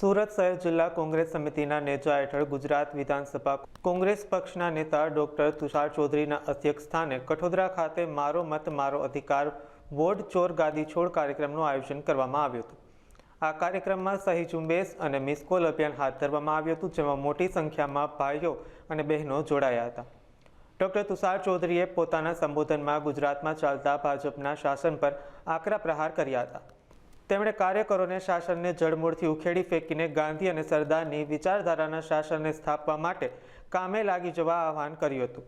સુરત શહેર જિલ્લા કોંગ્રેસ સમિતિના નેજા હેઠળ ગુજરાત વિધાનસભા કોંગ્રેસ પક્ષના નેતા ડોક્ટર તુષાર ચૌધરીના અધ્યક્ષ સ્થાને કઠોદરા ખાતે મારો મત, મારો અધિકાર વોર્ડ ચોર ગાદી છોડ કાર્યક્રમનું આયોજન કરવામાં આવ્યું હતું. આ કાર્યક્રમમાં સહી ઝુંબેશ અને મિસ કોલ અભિયાન હાથ ધરવામાં આવ્યું હતું, જેમાં મોટી સંખ્યામાં ભાઈઓ અને બહેનો જોડાયા હતા. ડોક્ટર તુષાર ચૌધરીએ પોતાના સંબોધનમાં ગુજરાતમાં ચાલતા ભાજપના શાસન પર આકરા પ્રહાર કર્યા હતા. તેમણે કાર્યકરોને શાસનને જડમૂળથી ઉખેડી ફેંકીને ગાંધી અને સરદારની વિચારધારાના શાસનને સ્થાપવા માટે કામે લાગી જવા આહવાન કર્યું હતું.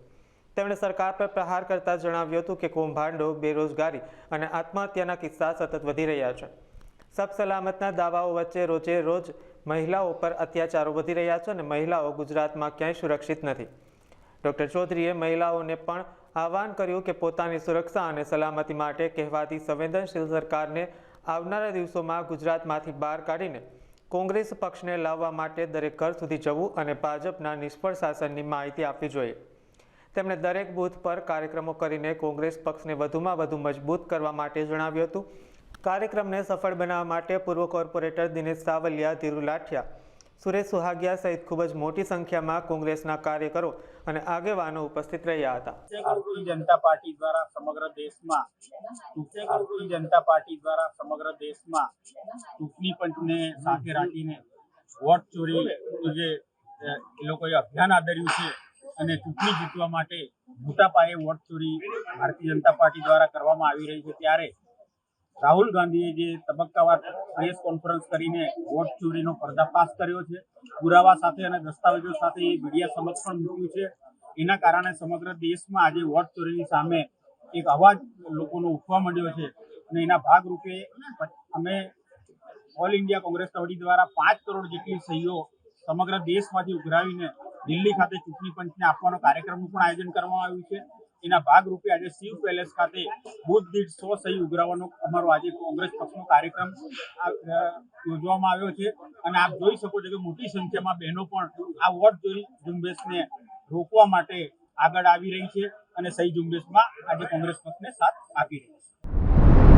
તેમણે સરકાર પર પ્રહાર કરતા જણાવ્યું હતું કે કૌભાંડો, બેરોજગારી અને આત્મહત્યાના કિસ્સા સતત વધી રહ્યા છે. સલામતના દાવાઓ વચ્ચે રોજે રોજ મહિલાઓ પર અત્યાચારો વધી રહ્યા છે અને મહિલાઓ ગુજરાતમાં ક્યાંય સુરક્ષિત નથી. ડૉક્ટર ચૌધરીએ મહિલાઓને પણ આહવાન કર્યું કે પોતાની સુરક્ષા અને સલામતી માટે કહેવાતી સંવેદનશીલ સરકારને આવનારા દિવસોમાં ગુજરાતમાંથી બહાર કાઢીને કોંગ્રેસ પક્ષને લાવવા માટે દરેક ઘર સુધી જવું અને ભાજપના નિષ્ફળ શાસનની માહિતી આપવી જોઈએ. તેમણે દરેક બૂથ પર કાર્યક્રમો કરીને કોંગ્રેસ પક્ષને વધુમાં વધુ મજબૂત કરવા માટે જણાવ્યું હતું. કાર્યક્રમને સફળ બનાવવા માટે પૂર્વ કોર્પોરેટર દિનેશ સાવલિયા ધીરુ લાઠિયા સુરેશ સુહાગિયા સહિત ખૂબ જ મોટી સંખ્યામાં કોંગ્રેસના કાર્યકરો અને આગેવાનો ઉપસ્થિત રહ્યા હતા. જનતા પાર્ટી દ્વારા સમગ્ર દેશમાં જનતા પાર્ટી દ્વારા સમગ્ર દેશમાં ચૂંટણી પંચને સાથે રાખીને વોટ ચોરી જે એ લોકોએ અભિયાન આદર્યું છે અને ચૂંટણી જીતવા માટે મોટા પાયે વોટ ચોરી ભારતીય જનતા પાર્ટી દ્વારા કરવામાં આવી રહી છે. ત્યારે રાહુલ ગાંધીએ જે તબક્કાવાર પ્રેસ કોન્ફરન્સ કરીને વોટ ચોરીનો પર્દાફાશ કર્યો છે, પુરાવા સાથે અને દસ્તાવેજો સાથે એ મીડિયા સમક્ષ પણ મૂક્યું છે. એના કારણે સમગ્ર દેશમાં આજે વોટ ચોરીની સામે એક અવાજ લોકોનો ઉઠવા માંડ્યો છે અને એના ભાગરૂપે અમે ઓલ ઇન્ડિયા કોંગ્રેસ કમિટી દ્વારા પાંચ કરોડ જેટલી સહીઓ સમગ્ર દેશમાંથી ઉઘરાવીને દિલ્હી ખાતે ચૂંટણી પંચને આપવાનો કાર્યક્રમનું પણ આયોજન કરવામાં આવ્યું છે. એના ભાગરૂપે આજે શિવ પેલેસ ખાતે બુથ દીઠ સો સહી ઉઘરાવવાનો અમારો આજે કોંગ્રેસ પક્ષનો કાર્યક્રમ યોજવામાં આવ્યો છે. અને આપ જોઈ શકો છો કે મોટી સંખ્યામાં બહેનો પણ આ વોટ ચોરી ઝુંબેશને રોકવા માટે આગળ આવી રહી છે અને સહી ઝુંબેશમાં આજે કોંગ્રેસ પક્ષને સાથ આપી રહી છે.